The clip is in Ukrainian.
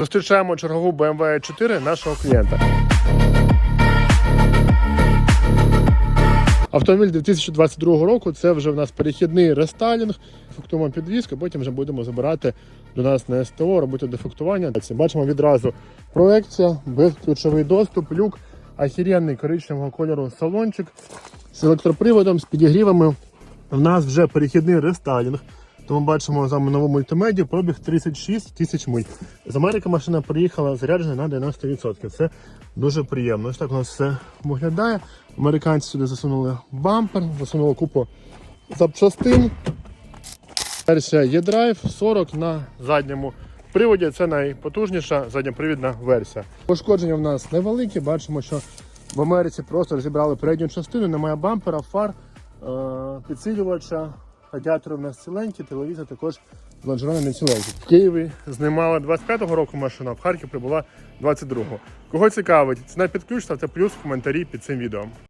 Зустрічаємо чергову BMW 4 нашого клієнта. Автомобіль 2022 року це вже в нас перехідний рестайлінг, дефектуємо підвізку, потім вже будемо забирати до нас на СТО, робити дефектування. Бачимо відразу проекція, безключовий доступ, люк, ахіренний коричневого кольору салончик з електроприводом, з підігрівами. У нас вже перехідний рестайлінг. Тому бачимо з вами нову мультимедію, пробіг 36 тисяч миль. З Америки машина приїхала заряджена на 90%. Це дуже приємно. Ось так у нас все виглядає. Американці сюди засунули бампер, засунули купу запчастин. Версія E-Drive 40 на задньому приводі. Це найпотужніша задньопривідна версія. Пошкодження в нас невеликі. Бачимо, що в Америці просто розібрали передню частину, немає бампера, фар, е- підсилювача. Радіатори в нас телевізор також з лонжеронами ціленькі. В Києві знімала 25-го року машина, в Харків прибула 22-го. Кого цікавить, ціна під ключ, плюс в коментарі під цим відео.